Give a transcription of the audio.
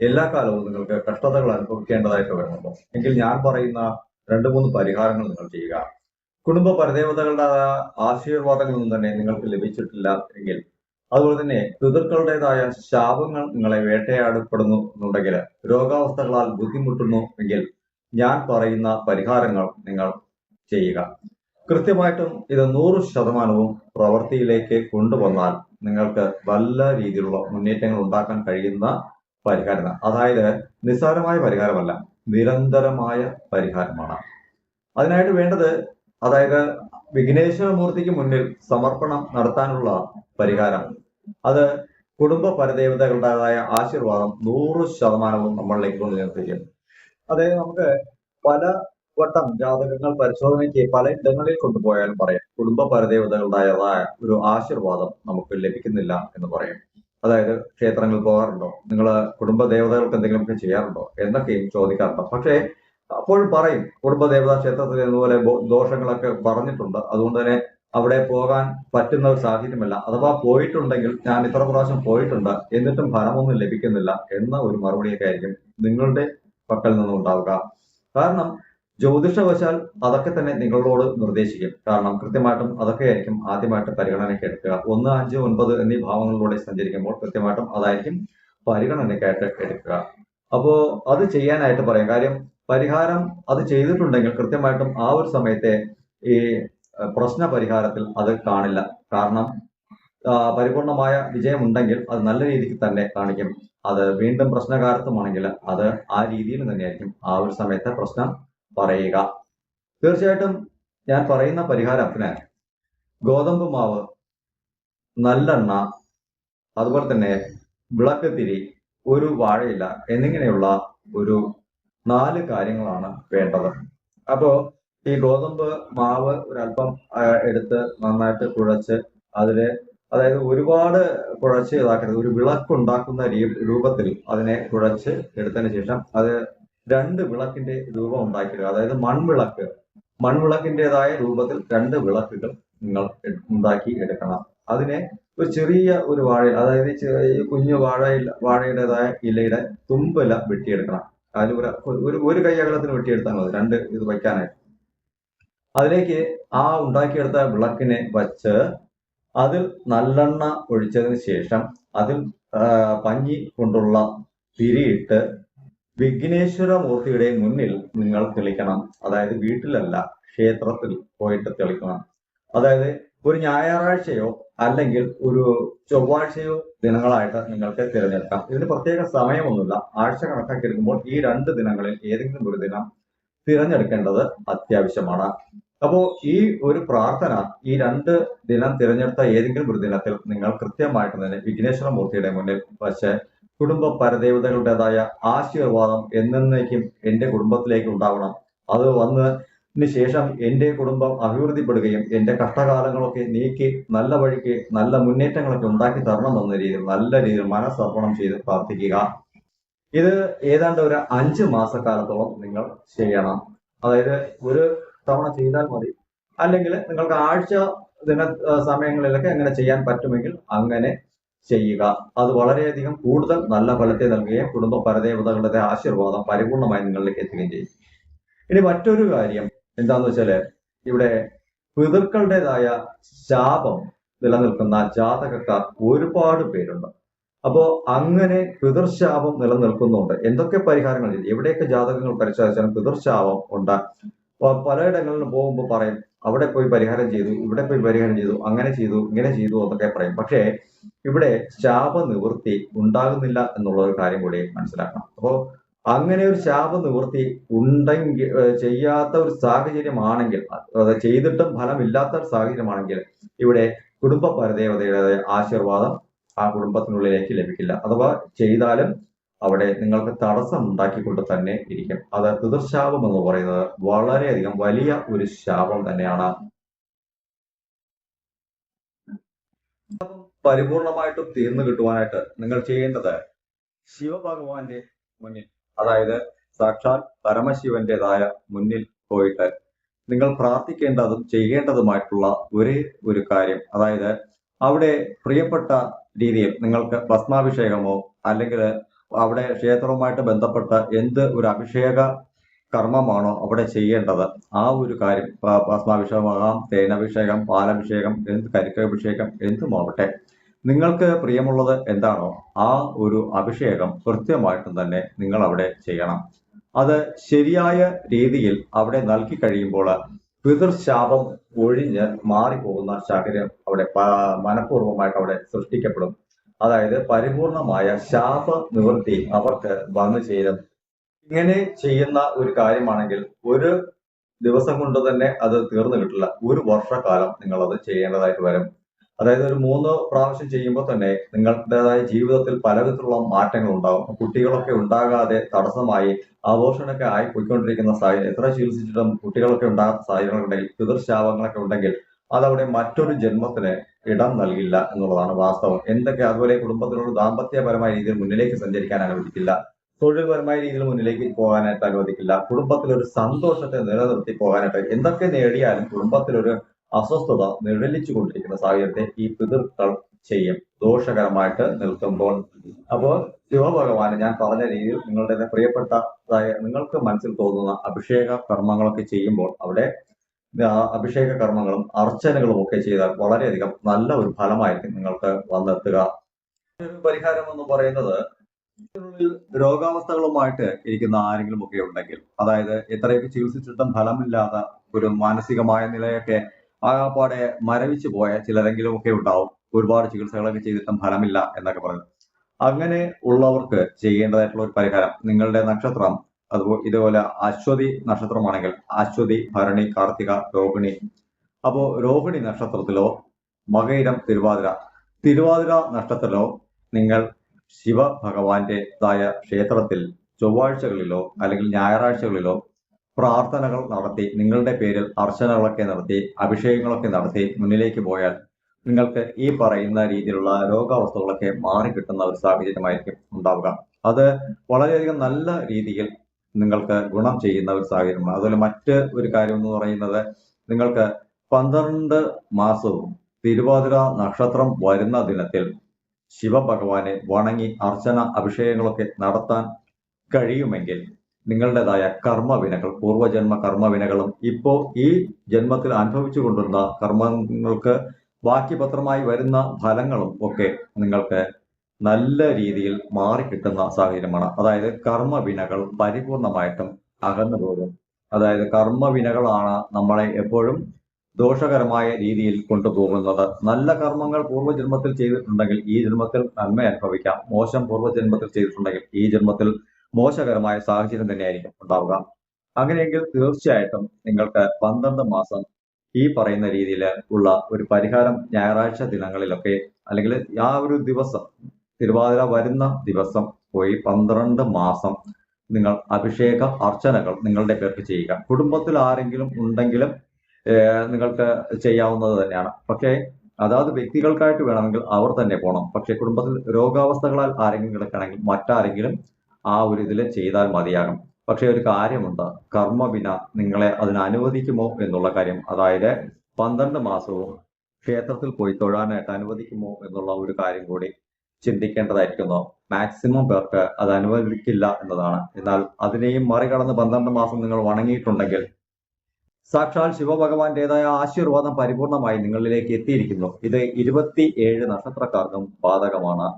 എല്ലാ കാലവും നിങ്ങൾക്ക് കഷ്ടതകൾ അനുഭവിക്കേണ്ടതായിട്ട് വരുന്നുണ്ടോ. എങ്കിൽ ഞാൻ പറയുന്ന രണ്ട് മൂന്ന് പരിഹാരങ്ങൾ നിങ്ങൾ ചെയ്യുക. കുടുംബ പരദേവതകളുടെ ആശീർവാദങ്ങളൊന്നും തന്നെ നിങ്ങൾക്ക് ലഭിച്ചിട്ടില്ല എങ്കിൽ അതുപോലെ തന്നെ പിതൃക്കളുടേതായ ശാപങ്ങൾ നിങ്ങളെ വേട്ടയാടപ്പെടുന്നു എന്നുണ്ടെങ്കിൽ രോഗാവസ്ഥകളാൽ ബുദ്ധിമുട്ടുന്നു എങ്കിൽ ഞാൻ പറയുന്ന പരിഹാരങ്ങൾ നിങ്ങൾ ചെയ്യുക. കൃത്യമായിട്ടും ഇത് നൂറ് ശതമാനവും പ്രവൃത്തിയിലേക്ക് കൊണ്ടുവന്നാൽ നിങ്ങൾക്ക് നല്ല രീതിയിലുള്ള മുന്നേറ്റങ്ങൾ ഉണ്ടാക്കാൻ കഴിയുന്ന പരിഹാരം അതായത് നിസ്സാരമായ പരിഹാരമല്ല നിരന്തരമായ പരിഹാരമാണ്. അതിനായിട്ട് വേണ്ടത് അതായത് വിഘ്നേശ്വരമൂർത്തിക്ക് മുന്നിൽ സമർപ്പണം നടത്താനുള്ള പരിഹാരം. അത് കുടുംബ പരദേവതകളുടേതായ ആശീർവാദം നൂറ് ശതമാനവും നമ്മളിലേക്ക് കൊണ്ടുവരും അതായത് നമുക്ക് പല വട്ടം ജാതകങ്ങൾ പരിശോധനയ്ക്ക് പല ഇടങ്ങളിൽ കൊണ്ടുപോയാലും പറയാം. കുടുംബ പരദേവതകളുടേതായ ഒരു ആശീർവാദം നമുക്ക് ലഭിക്കുന്നില്ല എന്ന് പറയും. അതായത് ക്ഷേത്രങ്ങളിൽ പോകാറുണ്ടോ? നിങ്ങൾ കുടുംബ ദേവതകൾക്ക് എന്തെങ്കിലുമൊക്കെ ചെയ്യാറുണ്ടോ? എന്നൊക്കെയും ചോദിക്കാറുണ്ടോ. പക്ഷേ അപ്പോഴും പറയും കുടുംബ ദേവതാ ക്ഷേത്രത്തിൽ ഇതുപോലെ ദോഷങ്ങളൊക്കെ പറഞ്ഞിട്ടുണ്ട്. അതുകൊണ്ട് തന്നെ അവിടെ പോകാൻ പറ്റുന്ന ഒരു സാഹചര്യമല്ല. അഥവാ പോയിട്ടുണ്ടെങ്കിൽ ഞാൻ ഇത്ര പ്രാവശ്യം പോയിട്ടുണ്ട് എന്നിട്ടും ഫലമൊന്നും ലഭിക്കുന്നില്ല എന്ന ഒരു മറുപടിയൊക്കെ ആയിരിക്കും നിങ്ങളുടെ പക്കൽ നിന്നും ഉണ്ടാവുക കാരണം ജ്യോതിഷവശാൽ അതൊക്കെ തന്നെ നിങ്ങളോട് നിർദ്ദേശിക്കും. കാരണം കൃത്യമായിട്ടും അതൊക്കെ ആയിരിക്കും ആദ്യമായിട്ട് പരിഗണനയ്ക്ക് എടുക്കുക. ഒന്ന് അഞ്ച് ഒൻപത് എന്നീ ഭാവങ്ങളിലൂടെ സഞ്ചരിക്കുമ്പോൾ കൃത്യമായിട്ടും അതായിരിക്കും പരിഗണനയ്ക്കായിട്ട് എടുക്കുക. അപ്പോ അത് ചെയ്യാനായിട്ട് പറയാം. കാര്യം പരിഹാരം അത് ചെയ്തിട്ടുണ്ടെങ്കിൽ കൃത്യമായിട്ടും ആ ഒരു സമയത്തെ ഈ പ്രശ്ന പരിഹാരത്തിൽ അത് കാണില്ല. കാരണം പരിപൂർണമായ വിജയമുണ്ടെങ്കിൽ അത് നല്ല രീതിക്ക് തന്നെ കാണിക്കും. അത് വീണ്ടും പ്രശ്നകാലത്തുമാണെങ്കിൽ അത് ആ രീതിയിൽ തന്നെയായിരിക്കും ആ ഒരു സമയത്തെ പ്രശ്നം പറയുക. തീർച്ചയായിട്ടും ഞാൻ പറയുന്ന പരിഹാരത്തിന് ഗോതമ്പ് മാവ് നല്ലെണ്ണ അതുപോലെ തന്നെ വിളക്ക് തിരി ഒരു വാഴയില എന്നിങ്ങനെയുള്ള ഒരു നാല് കാര്യങ്ങളാണ് വേണ്ടത്. അപ്പോൾ ഈ ഗോതമ്പ് മാവ് ഒരല്പം എടുത്ത് നന്നായിട്ട് കുഴച്ച് അതിൽ അതായത് ഒരുപാട് കുഴച്ച് ഇതാക്കരുത്. ഒരു വിളക്കുണ്ടാക്കുന്ന രൂപത്തിൽ അതിനെ കുഴച്ച് എടുത്തതിന് ശേഷം അത് രണ്ട് വിളക്കിന്റെ രൂപം ഉണ്ടാക്കുക അതായത് മൺവിളക്ക്. മൺവിളക്കിന്റെതായ രൂപത്തിൽ രണ്ട് വിളക്കുകൾ നിങ്ങൾ ഉണ്ടാക്കി എടുക്കണം. അതിനെ ഒരു ചെറിയ ഒരു വാഴ അതായത് കുഞ്ഞു വാഴ വാഴയുടേതായ ഇലയുടെ തുമ്പില വെട്ടിയെടുക്കണം. അതിൽ ഒരു ഒരു കൈ അകലത്തിന് വെട്ടിയെടുത്താൽ മതി. രണ്ട് ഇത് വയ്ക്കാനായിട്ട്. അതിലേക്ക് ആ ഉണ്ടാക്കിയെടുത്ത വിളക്കിനെ വച്ച് അതിൽ നല്ലെണ്ണ ഒഴിച്ചതിന് ശേഷം അതിൽ പഞ്ഞി കൊണ്ടുള്ള തിരിയിട്ട് വിഘ്നേശ്വര മൂർത്തിയുടെ മുന്നിൽ നിങ്ങൾ തെളിക്കണം. അതായത് വീട്ടിലല്ല ക്ഷേത്രത്തിൽ പോയിട്ട് തെളിക്കണം. അതായത് ഒരു ഞായറാഴ്ചയോ അല്ലെങ്കിൽ ഒരു ചൊവ്വാഴ്ചയോ ദിനങ്ങളായിട്ട് നിങ്ങൾക്ക് തിരഞ്ഞെടുക്കാം. ഇതിന് പ്രത്യേക സമയമൊന്നുമില്ല. ആഴ്ച കണക്കാക്കി എടുക്കുമ്പോൾ ഈ രണ്ട് ദിനങ്ങളിൽ ഏതെങ്കിലും ഒരു ദിനം തിരഞ്ഞെടുക്കേണ്ടത് അത്യാവശ്യമാണ്. അപ്പോൾ ഈ ഒരു പ്രാർത്ഥന ഈ രണ്ട് ദിനം തിരഞ്ഞെടുത്ത ഏതെങ്കിലും ഒരു ദിനത്തിൽ നിങ്ങൾ കൃത്യമായിട്ട് തന്നെ വിഘ്നേശ്വര മൂർത്തിയുടെ മുന്നിൽ വച്ച് കുടുംബ പരദേവതകളുടേതായ ആശീർവാദം എന്നേക്കും എന്റെ കുടുംബത്തിലേക്ക് ഉണ്ടാവണം. അത് വന്നതിന് ശേഷം എന്റെ കുടുംബം അഭിവൃദ്ധിപ്പെടുകയും എന്റെ കഷ്ടകാലങ്ങളൊക്കെ നീക്കി നല്ല വഴിക്ക് നല്ല മുന്നേറ്റങ്ങളൊക്കെ ഉണ്ടാക്കി തരണം എന്ന രീതിയിൽ നല്ല രീതിയിൽ മനസ്സർപ്പണം ചെയ്ത് പ്രാർത്ഥിക്കുക. ഇത് ഏതാണ്ട് ഒരു അഞ്ച് മാസക്കാലത്തോളം നിങ്ങൾ ചെയ്യണം. അതായത് ഒരു തവണ ചെയ്താൽ മതി. അല്ലെങ്കിൽ നിങ്ങൾക്ക് ആഴ്ച ദിന സമയങ്ങളിലൊക്കെ എങ്ങനെ ചെയ്യാൻ പറ്റുമെങ്കിൽ അങ്ങനെ ചെയ്യുക. അത് വളരെയധികം കൂടുതൽ നല്ല ഫലത്തെ നൽകുകയും കുടുംബ പരദേവതകളുടെ ആശീർവാദം പരിപൂർണമായി നിങ്ങളിലേക്ക് എത്തുകയും ചെയ്യും. ഇനി മറ്റൊരു കാര്യം എന്താന്ന് വെച്ചാൽ ഇവിടെ പിതൃക്കളുടേതായ ശാപം നിലനിൽക്കുന്ന ജാതകക്കാർ ഒരുപാട് പേരുണ്ട്. അപ്പോ അങ്ങനെ പിതൃശാപം നിലനിൽക്കുന്നുണ്ട്. എന്തൊക്കെ പരിഹാരങ്ങൾ? എവിടെയൊക്കെ ജാതകങ്ങൾ പരിശോധിച്ചാലും പിതൃശാപം ഉണ്ട്. പലയിടങ്ങളിലും പോകുമ്പോൾ പറയും അവിടെ പോയി പരിഹാരം ചെയ്തു ഇവിടെ പോയി പരിഹാരം ചെയ്തു അങ്ങനെ ചെയ്തു ഇങ്ങനെ ചെയ്തു എന്നൊക്കെ പറയും. പക്ഷേ ഇവിടെ ശാപ നിവൃത്തി ഉണ്ടാകുന്നില്ല എന്നുള്ള ഒരു കാര്യം കൂടി മനസ്സിലാക്കണം. അപ്പോൾ അങ്ങനെ ഒരു ശാപ നിവൃത്തി ഉണ്ടെങ്കിൽ ചെയ്യാത്ത ഒരു സാഹചര്യമാണെങ്കിൽ അത് ചെയ്തിട്ടും ഫലമില്ലാത്ത ഒരു സാഹചര്യമാണെങ്കിൽ ഇവിടെ കുടുംബ പരദേവതയുടെ ആശീർവാദം ആ കുടുംബത്തിനുള്ളിലേക്ക് ലഭിക്കില്ല. അഥവാ ചെയ്താലും അവിടെ നിങ്ങൾക്ക് തടസ്സം ഉണ്ടാക്കിക്കൊണ്ട് തന്നെ ഇരിക്കും. അത് പിതൃശാപം എന്ന് പറയുന്നത് വളരെയധികം വലിയ ഒരു ശാപം തന്നെയാണ്. പരിപൂർണമായിട്ടും തീർന്നു കിട്ടുവാനായിട്ട് നിങ്ങൾ ചെയ്യേണ്ടത് ശിവഭഗവാന്റെ മുന്നിൽ. അതായത് സാക്ഷാൽ പരമശിവന്റേതായ മുന്നിൽ പോയിട്ട് നിങ്ങൾ പ്രാർത്ഥിക്കേണ്ടതും ചെയ്യേണ്ടതുമായിട്ടുള്ള ഒരേ ഒരു കാര്യം. അതായത് അവിടെ പ്രിയപ്പെട്ട രീതിയിൽ നിങ്ങൾക്ക് ഭസ്മാഭിഷേകമോ അല്ലെങ്കിൽ അവിടെ ക്ഷേത്രവുമായിട്ട് ബന്ധപ്പെട്ട എന്ത് ഒരു അഭിഷേക കർമ്മമാണോ അവിടെ ചെയ്യേണ്ടത്? ആ ഒരു കാര്യം ഭസ്മാഭിഷേകമാകാം തേനഭിഷേകം പാലഭിഷേകം എന്ത് കരിക്കഭിഷേകം എന്തുമാവട്ടെ നിങ്ങൾക്ക് പ്രിയമുള്ളത് എന്താണോ ആ ഒരു അഭിഷേകം കൃത്യമായിട്ടും തന്നെ നിങ്ങൾ അവിടെ ചെയ്യണം. അത് ശരിയായ രീതിയിൽ അവിടെ നൽകി കഴിയുമ്പോൾ പിതൃശാപം ഒഴിഞ്ഞ് മാറിപ്പോകുന്ന സാഹചര്യം അവിടെ മനഃപൂർവമായിട്ട് അവിടെ സൃഷ്ടിക്കപ്പെടും. അതായത് പരിപൂർണമായ ശാപ നിവൃത്തി അവർക്ക് വന്നു ചേരും. ഇങ്ങനെ ചെയ്യുന്ന ഒരു കാര്യമാണെങ്കിൽ ഒരു ദിവസം കൊണ്ട് തന്നെ അത് തീർന്നു കിട്ടില്ല. ഒരു വർഷക്കാലം നിങ്ങൾ അത് ചെയ്യേണ്ടതായിട്ട് വരും. അതായത് ഒരു മൂന്ന് പ്രാവശ്യം ചെയ്യുമ്പോൾ തന്നെ നിങ്ങളുടേതായ ജീവിതത്തിൽ പലവിധത്തിലുള്ള മാറ്റങ്ങൾ ഉണ്ടാകും കുട്ടികളൊക്കെ ഉണ്ടാകാതെ തടസ്സമായി ആഘോഷമൊക്കെ ആയി പോയിക്കൊണ്ടിരിക്കുന്ന സാഹചര്യം എത്ര ചികിത്സിച്ചിട്ടും കുട്ടികളൊക്കെ ഉണ്ടാകാത്ത സാഹചര്യങ്ങളുണ്ടെങ്കിൽ പിതൃശാപങ്ങളൊക്കെ ഉണ്ടെങ്കിൽ അതവിടെ മറ്റൊരു ജന്മത്തിന് ഇടം നൽകില്ല എന്നുള്ളതാണ് വാസ്തവം. എന്തൊക്കെ അതുപോലെ കുടുംബത്തിനോട് ദാമ്പത്യപരമായ രീതിയിൽ മുന്നിലേക്ക് സഞ്ചരിക്കാൻ അനുവദിക്കില്ല തൊഴിൽപരമായ രീതിയിൽ മുന്നിലേക്ക് പോകാനായിട്ട് അനുവദിക്കില്ല കുടുംബത്തിലൊരു സന്തോഷത്തെ നിലനിർത്തി പോകാനായിട്ട് എന്തൊക്കെ നേടിയാലും കുടുംബത്തിലൊരു അസ്വസ്ഥത നിഴലിച്ചു കൊണ്ടിരിക്കുന്ന സാഹചര്യത്തെ ഈ പിതൃക്കൾ ചെയ്യും. ദോഷകരമായിട്ട് നിൽക്കുമ്പോൾ. അപ്പോൾ ശിവഭഗവാന് ഞാൻ പറഞ്ഞ രീതിയിൽ നിങ്ങളുടെ പ്രിയപ്പെട്ടതായ നിങ്ങൾക്ക് മനസ്സിൽ തോന്നുന്ന അഭിഷേക കർമ്മങ്ങളൊക്കെ ചെയ്യുമ്പോൾ അവിടെ അഭിഷേക കർമ്മങ്ങളും അർച്ചനകളും ഒക്കെ ചെയ്താൽ വളരെയധികം നല്ല ഒരു ഫലമായിരിക്കും നിങ്ങൾക്ക് വന്നെത്തുക. പരിഹാരം എന്ന് പറയുന്നത് രോഗാവസ്ഥകളുമായിട്ട് ഇരിക്കുന്ന ആരെങ്കിലും ഒക്കെ ഉണ്ടെങ്കിൽ അതായത് എത്രയൊക്കെ ചികിത്സിച്ചിട്ടും ഫലമില്ലാത്ത ഒരു മാനസികമായ നിലയൊക്കെ ആകപ്പാടെ മരവിച്ചു പോയ ചിലരെങ്കിലും ഒക്കെ ഉണ്ടാവും. ഒരുപാട് ചികിത്സകളൊക്കെ ചെയ്തിട്ടും ഫലമില്ല എന്നൊക്കെ പറഞ്ഞു അങ്ങനെ ഉള്ളവർക്ക് ചെയ്യേണ്ടതായിട്ടുള്ള ഒരു പരിഹാരം നിങ്ങളുടെ നക്ഷത്രം അതുപോലെ ഇതേപോലെ അശ്വതി നക്ഷത്രമാണെങ്കിൽ അശ്വതി ഭരണി കാർത്തിക രോഹിണി. അപ്പോൾ രോഹിണി നക്ഷത്രത്തിലോ മകയിരം തിരുവാതിര. തിരുവാതിര നക്ഷത്രത്തിലോ നിങ്ങൾ ശിവഭഗവാന്റെ തായ ക്ഷേത്രത്തിൽ ചൊവ്വാഴ്ചകളിലോ അല്ലെങ്കിൽ ഞായറാഴ്ചകളിലോ പ്രാർത്ഥനകൾ നടത്തി നിങ്ങളുടെ പേരിൽ അർച്ചനകളൊക്കെ നടത്തി അഭിഷേകങ്ങളൊക്കെ നടത്തി മുന്നിലേക്ക് പോയാൽ നിങ്ങൾക്ക് ഈ പറയുന്ന രീതിയിലുള്ള രോഗാവസ്ഥകളൊക്കെ മാറിക്കിട്ടുന്ന ഒരു സാഹചര്യമായിരിക്കും ഉണ്ടാവുക. അത് വളരെയധികം നല്ല രീതിയിൽ നിങ്ങൾക്ക് ഗുണം ചെയ്യുന്ന ഒരു സാഹചര്യമാണ്. അതുപോലെ മറ്റ് ഒരു കാര്യം എന്ന് പറയുന്നത് നിങ്ങൾക്ക് പന്ത്രണ്ട് മാസവും തിരുവാതിര നക്ഷത്രം വരുന്ന ദിനത്തിൽ ശിവഭഗവാനെ വണങ്ങി അർച്ചന അഭിഷേകങ്ങളൊക്കെ നടത്താൻ കഴിയുമെങ്കിൽ നിങ്ങളുടേതായ കർമ്മവിനകൾ പൂർവജന്മ കർമ്മവിനകളും ഇപ്പോ ഈ ജന്മത്തിൽ അനുഭവിച്ചു കൊണ്ടിരുന്ന കർമ്മങ്ങൾക്ക് ബാക്കി പത്രമായി വരുന്ന ഫലങ്ങളും ഒക്കെ നിങ്ങൾക്ക് നല്ല രീതിയിൽ മാറിക്കിട്ടുന്ന സാഹചര്യമാണ്. അതായത് കർമ്മവിനകൾ പരിപൂർണമായിട്ടും അകന്നു പോകും. അതായത് കർമ്മവിനകളാണ് നമ്മളെ എപ്പോഴും ദോഷകരമായ രീതിയിൽ കൊണ്ടുപോകുന്നത്. നല്ല കർമ്മങ്ങൾ പൂർവജന്മത്തിൽ ചെയ്തിട്ടുണ്ടെങ്കിൽ ഈ ജന്മത്തിൽ നന്മ അനുഭവിക്കാം. മോശം പൂർവജന്മത്തിൽ ചെയ്തിട്ടുണ്ടെങ്കിൽ ഈ ജന്മത്തിൽ മോശകരമായ സാഹചര്യം തന്നെയായിരിക്കും ഉണ്ടാവുക. അങ്ങനെയെങ്കിൽ തീർച്ചയായിട്ടും നിങ്ങൾക്ക് പന്ത്രണ്ട് മാസം ഈ പറയുന്ന രീതിയിൽ ഉള്ള ഒരു പരിഹാരം ഞായറാഴ്ച ദിനങ്ങളിലൊക്കെ അല്ലെങ്കിൽ ആ ഒരു ദിവസം തിരുവാതിര വരുന്ന ദിവസം പോയി പന്ത്രണ്ട് മാസം നിങ്ങൾ അഭിഷേക അർച്ചനകൾ നിങ്ങളുടെ പേർക്ക് ചെയ്യുക. കുടുംബത്തിൽ ആരെങ്കിലും ഉണ്ടെങ്കിലും നിങ്ങൾക്ക് ചെയ്യാവുന്നത് തന്നെയാണ്. പക്ഷേ അതാത് വ്യക്തികൾക്കായിട്ട് വേണമെങ്കിൽ അവർ തന്നെ പോകണം പക്ഷേ കുടുംബത്തിൽ രോഗാവസ്ഥകളാൽ ആരെങ്കിലും കിടക്കണമെങ്കിൽ മറ്റാരെങ്കിലും ആ ഒരു ഇതിൽ ചെയ്താൽ മതിയാകും. പക്ഷേ ഒരു കാര്യമുണ്ട്. കർമ്മവിന നിങ്ങളെ അതിന് അനുവദിക്കുമോ എന്നുള്ള കാര്യം. അതായത് പന്ത്രണ്ട് മാസവും ക്ഷേത്രത്തിൽ പോയി തൊഴാനായിട്ട് അനുവദിക്കുമോ എന്നുള്ള ഒരു കാര്യം കൂടി ചിന്തിക്കേണ്ടതായിരിക്കുന്നു. മാക്സിമം പേർക്ക് അത് അനുവദിക്കില്ല എന്നതാണ്. എന്നാൽ അതിനെയും മറികടന്ന് പന്ത്രണ്ട് മാസം നിങ്ങൾ വണങ്ങിയിട്ടുണ്ടെങ്കിൽ സാക്ഷാൽ ശിവഭഗവാന്റേതായ ആശീർവാദം പരിപൂർണമായി നിങ്ങളിലേക്ക് എത്തിയിരിക്കുന്നു. ഇത് ഇരുപത്തി ഏഴ് നക്ഷത്രക്കാർക്കും ബാധകമാണ്.